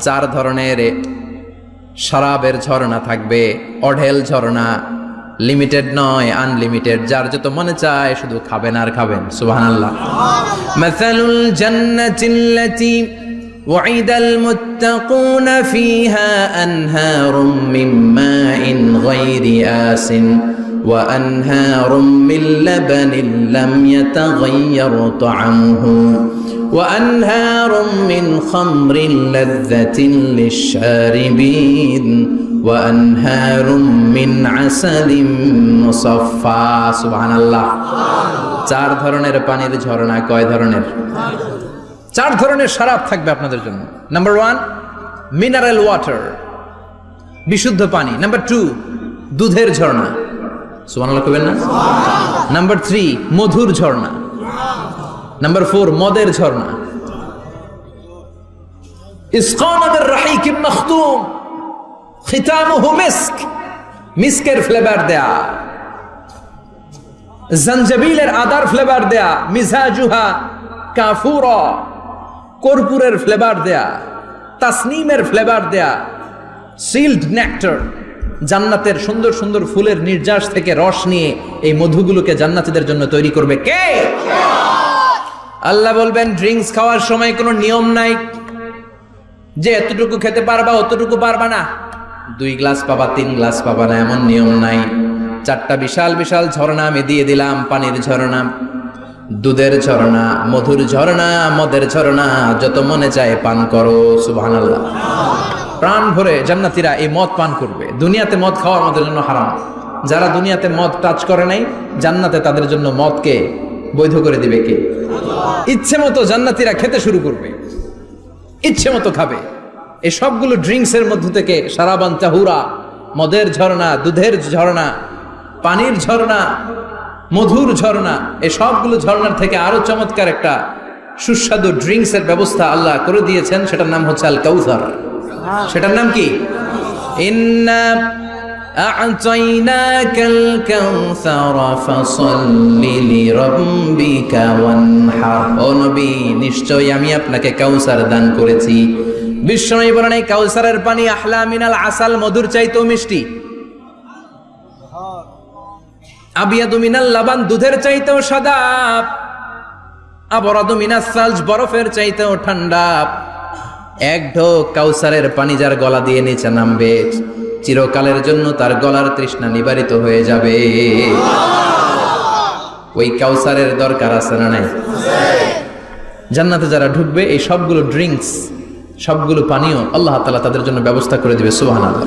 চার ধরনের শরাবের ঝর্ণা থাকবে অঢেল ঝর্ণা লিমিটেড নয় আনলিমিটেড যার যত মনে চায় শুধু খাবেন আর খাবেন সুবহানাল্লাহ মাসালুল জান্নাতিল্লাতি وعد المتقون فيها أنهار من ماء غير آس وأنهار من لبن لم يتغير طعمه وأنهار من خمر لذة للشاربين وأنهار من عسل مصفى سبحان الله চার ধরনের পানির ঝর্ণা কয় ধরনের চার ধরনের শরাব থাকবে আপনাদের জন্য নাম্বার ওয়ান মিনারেল ওয়াটার বিশুদ্ধ পানি নাম্বার টু দুধের ঝর্ণা মধুর ঝর্ণা। নাম্বার ফোর মদের ঝর্ণা। ইসকানের রাহিকিম মখতুম খিতামুহু মিস্ক, মিস্কের ফ্লেভার দেয়া। জঞ্জবিলের আদার ফ্লেভার দেয়া, মিজাজুহা, কাফুরা, কর্পূরের ফ্লেভার দেয়া, তাসনিমের ফ্লেভার দেয়া সিল্ড নেক্টার জান্নাতের সুন্দর সুন্দর ফুলের নির্যাস থেকে রস নিয়ে এই মধুগুলোকে জান্নাতীদের জন্য তৈরি করবে কে? আল্লাহ বলবেন ড্রিঙ্কস খাওয়ার সময় কোনো নিয়ম নাই। যে এতটুকু খেতে পারবা, অতটুকু পারবা না। দুই গ্লাস পাবা, তিন গ্লাস পাবা না, এমন নিয়ম নাই। চারটা বিশাল বিশাল ঝর্ণা আমি দিয়ে দিলাম, পানির ঝর্ণা, দুধের ঝর্ণা, মধুর ঝর্ণা, মদের ঝর্ণা, যত মনে চায় পান করো, সুবহানাল্লাহ। প্রাণ ভরে জান্নাতীরা এই মদ পান করবে। দুনিয়াতে মদ খাওয়া আমাদের জন্য হারাম। যারা দুনিয়াতে মদ টাচ করে নাই, জান্নাতে তাদের জন্য মদকে বৈধ করে দিবে কে? ইচ্ছে মতো জান্নাতীরা খেতে শুরু করবে। ইচ্ছে মতো খাবে। এই সবগুলো ড্রিঙ্কস এর মধ্য থেকে সারাবান চাহুরা মদের ঝর্ণা, দুধের ঝর্ণা, পানির ঝর্ণা, মধুর ঝর্ণা, এই সবগুলো ঝর্ণার থেকে আরও চমৎকার একটা সুস্বাদু ড্রিঙ্কস এর ব্যবস্থা আল্লাহ করে দিয়েছেন সেটার নাম হচ্ছে আল কাউসার সেটার নাম কি ইন্না أعطيناك الكوثر فصل لربك وانحر ও নবী নিশ্চয়ই আমি আপনাকে কাউসার দান করেছি বিশ্বনবী বলেন এই কাউসারের পানি আহলা মিনাল আসাল মধুর চাইতেও মিষ্টি আবিয়াদু মিনাল লাবান দুধের চাইতেও সাদা আবরাদু মিনাস সালজ বরফের চাইতেও ঠান্ডা। এক ঢোক কাউসারের পানি যার গলা দিয়ে নিচে নামবে। চিরকালের জন্য তার গলার তৃষ্ণা নিবারিত হয়ে যাবে। ওই কাউসারের দরকার আছে না নাই? জান্নাতে যারা ঢুকবে, এই সবগুলো ড্রিঙ্কস, সবগুলো পানীয় আল্লাহ তালা তাদের জন্য ব্যবস্থা করে দিবে সুহান আল্লাহ